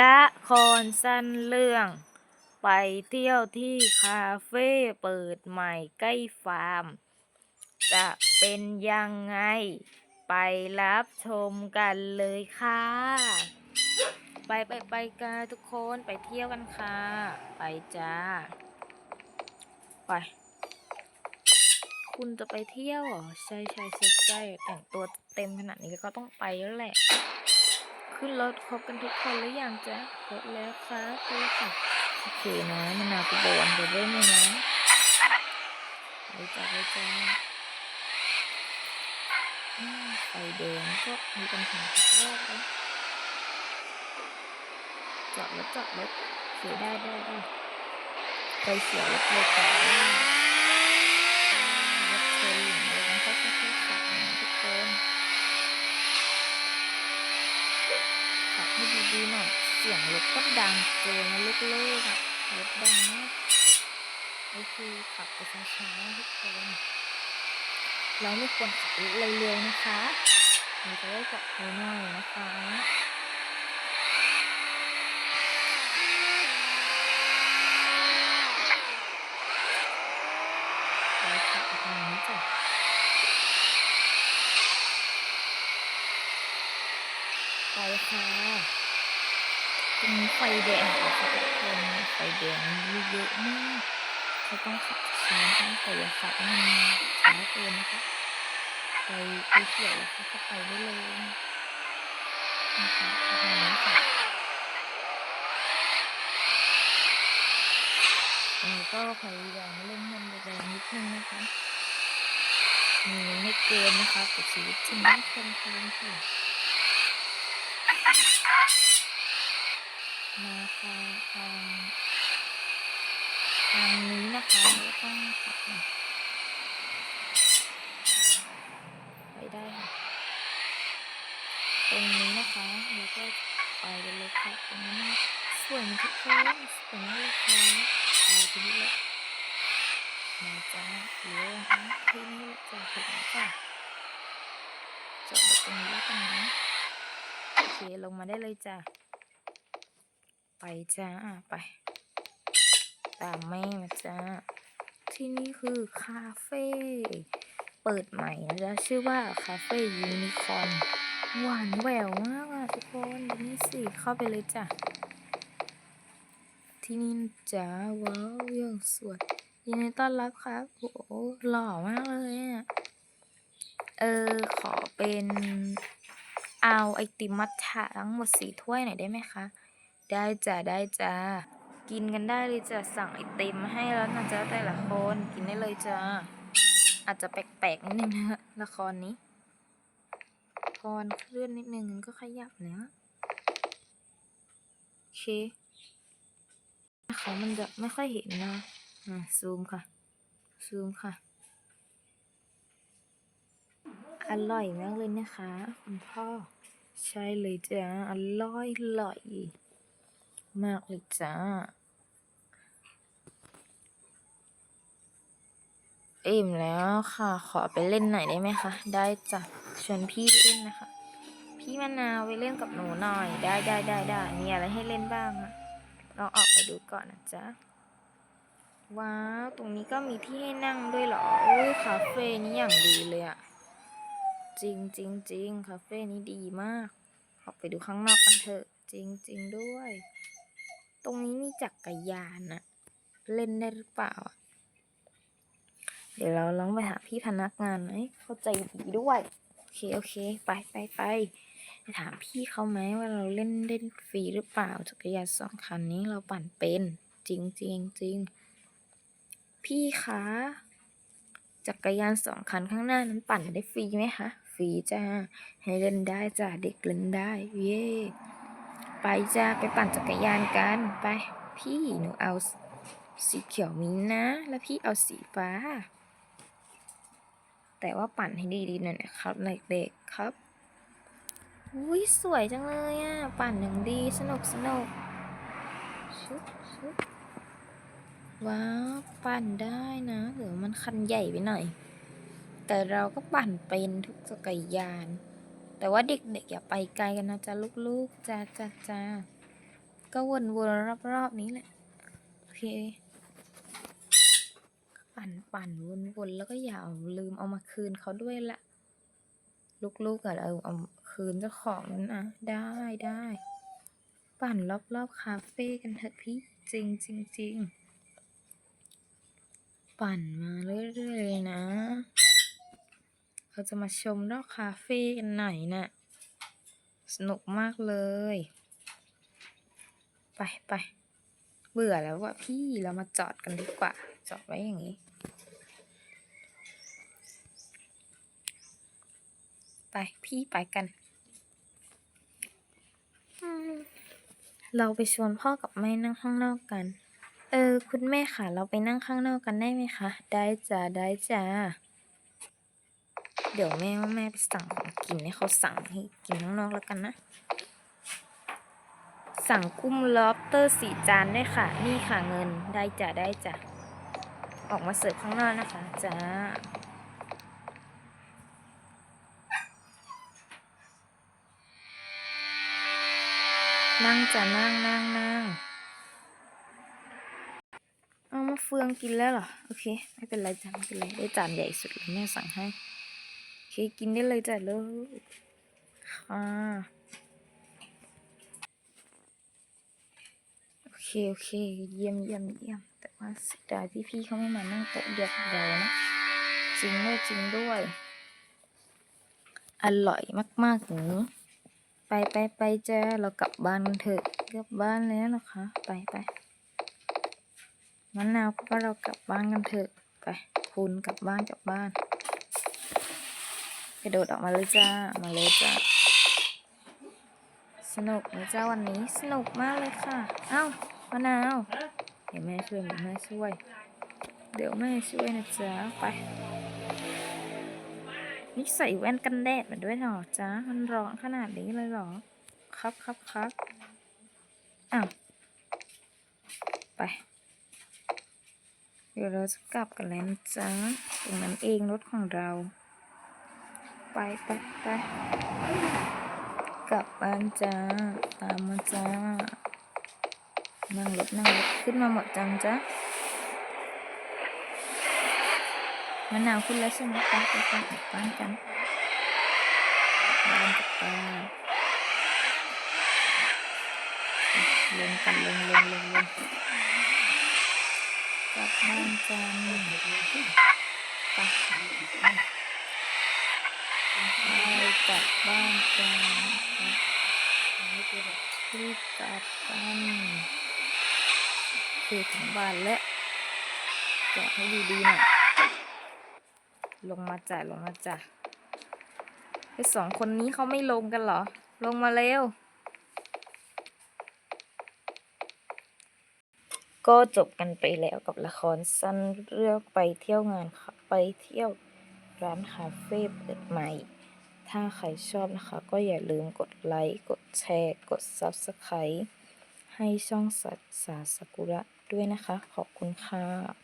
ละครสั้นเรื่อง ไปเที่ยวที่คาเฟ่เปิดใหม่ใกล้ฟาร์ม จะเป็นยังไง ไปรับชมกันเลยค่ะ ไปไปไปกันทุกคนไปเที่ยวกันค่ะ ไปจ้า ไป คุณจะไปเที่ยวเหรอใช่ใช่ใช่ใช่แต่งตัวเต็มขนาดนี้ก็ต้องไปแล้วแหละ ขึ้นรถครบกันทุกคนหรือยังจ๊ะครบแล้วครับครบแล้วค่ะโอเคนะมะนาวกูโบนเดี๋ยวเริ่มเลยนะไปจ้าไปจ้าไฟแดงก็มีปัญหาทุกรอบเลยจอดรถจอดรถเสียได้ได้ได้ไฟเสียรถเลยต่อได้รถชนหลุมเลยมันก็ค่อยๆขับนะทุกคน ขับ ให้ดีๆหน่อย เสียงรถก็ดังเกินนะลูกๆอะรถดังมากนี่คือขับไปช้าๆทุกคน เราไม่ควรขับเร็วๆนะคะมันจะได้ปลอดภัยหน่อยนะคะไปขับไปทางนี้จ้ะไปค่ะ ตรงนี้ไฟแดงค่ะทุกคนไฟแดงมีเยอะมากเขาต้องขับช้าต้องแต่อย่าขับให้มันช้าเกินนะคะไปไปเขียวแล้วเขาก็ไปได้เลยนะคะไปทางนี้ค่ะเออก็พยายามเล่นมันแรงนิดนึงนะคะมีไม่เกินนะคะแต่ชีวิตจริงไม่คนทางค่ะ มาค่ะทาง ทางนี้นะคะแล้วต้องขับไปได้ค่ะตรงนี้นะคะแล้วก็ไปเลยค่ะตรงนี้นสวยมือนทุกคนสวยมากเลยค่ะไปที่นี่แหละมาจ้าเลี้ยวนะคะที่นี่จะถึงแล้วค่ะจอดตรงนี้แล้วกันนะโอเคลงมาได้เลยจ้ะไปจ้าไป ตามแม่มาจ้า ที่นี่คือคาเฟ่เปิดใหม่นะจ๊ะชื่อว่าคาเฟ่ยูนิคอนหวานแหววมากอะทุกคนดูนี่สิเข้าไปเลยจ้ะ ที่นี่จ้าว้าวอย่างสวยยินดีต้อนรับครับโอ้โหหล่อมากเลยอะเออขอเป็นเอาไอติมมัทฉะทั้งหมดสี่ถ้วยหน่อยได้ไหมคะ ได้จ้ะได้จ้ะ กินกันได้เลยจ้ะสั่งไอติมให้แล้วนะจ๊ะแต่ละคนกินได้เลยจ้ะอาจจะแปลกๆนิดนึงนะละครนี้พรเคลื่อนนิดนึงก็ขยับเนี้ยโอเคเขามันจะไม่ค่อยเห็นนะอะซูมค่ะ ซูมค่ะ อร่อยมากเลยนะคะ คุณพ่อ ใช่เลยจ้าอร่อยอร่อย มากเลยจ้า อิ่มแล้วค่ะ ขอไปเล่นหน่อยได้ไหมคะ ได้จ้ะชวนพี่เล่นนะคะ พี่มะนาวไปเล่นกับหนูหน่อย ได้ได้ได้ได้มีอะไรให้เล่นบ้างอะลองออกไปดูก่อนนะจ๊ะ ว้าว ตรงนี้ก็มีที่ให้นั่งด้วยเหรออุ้ยคาเฟ่นี้อย่างดีเลยอะจริงจริงจริงคาเฟ่นี้ดีมาก ออกไปดูข้างนอกกันเถอะ จริงจริงด้วย ตรงนี้มีจักรยานอะเล่นได้หรือเปล่าอะ เดี๋ยวเราลองไปหาพี่พนักงานไหมเข้าใจดีด้วย โอเค โอเคไปไปไปไปถามพี่เขาไหมว่าเราเล่นเล่นฟรีหรือเปล่าจักรยานสองคันนี้เราปั่นเป็น จริงจริงจริงพี่คะจักรยานสองคันข้างหน้านั้นปั่นได้ฟรีไหมคะฟรีจ้าให้เล่นได้จ้าเด็กเล่นได้เย่ไปจ้าไปปั่นจักรยานกันไป พี่หนูเอาสีเขียวมิ้นนะ แล้วพี่เอาสีฟ้า แต่ว่าปั่นให้ดีๆหน่อยนะครับเด็กๆครับอุ้ยสวยจังเลยอะ ปั่นอย่างดีสนุกสนุกชุบชุบว้าวปั่นได้นะหรือมันคันใหญ่ไปหน่อย แต่เราก็ปั่นเป็นทุกจักรยาน แต่ว่าเด็กๆอย่าไปไกลกันนะจ๊ะลูกๆจ้าจ้าจ้าก็วนๆรอบๆนี้แหละโอเค ปั่นปั่นวนๆแล้วก็อย่าลืมเอามาคืนเขาด้วยละลูกๆอะเราเอาคืนเจ้าของนะได้ได้ปั่นรอบๆคาเฟ่กันเถอะพี่จริงจริงจริงปั่นมาเรื่อยๆนะ เราจะมาชมรอบคาเฟ่กันหน่อยน่ะสนุกมากเลย ไปไปเบื่อแล้วว่ะพี่เรามาจอดกันดีกว่า จอดไว้อย่างนี้ ไปพี่ไปกัน เราไปชวนพ่อกับแม่นั่งข้างนอกกัน เออ คุณแม่ค่ะ เราไปนั่งข้างนอกกันได้ไหมคะ ได้จ้าได้จ้า เดี๋ยวแม่ว่าแม่ไปสั่งของกินให้เขาสั่งให้กินข้างนอกแล้วกันนะ สั่งกุ้งล็อบเตอร์สี่จานได้ค่ะ นี่ค่ะเงิน ได้จ้ะได้จ้ะออกมาเสิร์ฟข้างนอกนะคะจ้า นั่งจ้ะนั่งนั่งนั่งเอามาเฟืองกินแล้วเหรอ โอเค ไม่เป็นไรจ้ะไม่เป็นไร ได้จานใหญ่สุดเลยแม่สั่งให้ โอเค กินได้เลยจ้ะลูกค่ะโอเค โอเค เยี่ยมเยี่ยมเยี่ยม แต่ว่าเสียดายที่พี่เขาไม่มานั่งโต๊ะเดียวกับเรานะ จริงด้วยจริงด้วย อร่อยมากๆอย่างนี้ ไปไปไปจ้าเรากลับบ้านกันเถอะกลับบ้านแล้วนะคะ ไปไปมะนาวก็เรากลับบ้านกันเถอะไปคุณกลับบ้านกลับบ้านกระโดดออกมาเลยจ้ามาเลยจ้าสนุกไหมจ้าวันนี้สนุกมากเลยค่ะ เอ้ามะนาวเดี๋ยวแม่ช่วยเดี๋ยวแม่ช่วย เดี๋ยวแม่ช่วยนะจ๊ะไป นี่ใส่แว่นกันแดดมาด้วยหรอจ๊ะมันร้อนขนาดนี้เลยหรอ ครับครับครับอ้าวไป เดี๋ยวเราจะกลับกันแล้วจ๊ะตรงนั้นเองรถของเรา ไปไปไปกลับบ้านจ้า ตามมาจ้า นั่งรถนั่งรถขึ้นมาหมดจังจ้ะ มะนาวขึ้นแล้วใช่ไหมไปไปไปกลับบ้านกันบ้านกับบ้านลงกันลงลงลงลงกลับบ้านกันไปไปกลับบ้านกันรีบกลับกันคือถึงบ้านแล้วจอดให้ดีๆหน่อย ลงมาจ้ะลงมาจ้ะไอสองคนนี้เขาไม่ลงกันเหรอ ลงมาเร็ว ก็จบกันไปแล้วกับละครสั้นเรื่องไปเที่ยวงานค่ะไปเที่ยวร้านคาเฟ่เปิดใหม่ ถ้าใครชอบนะคะ ก็อย่าลืมกดไลค์ กดแชร์ กด Subscribe ให้ช่องสัตสาสกุระด้วยนะคะ ขอบคุณค่ะ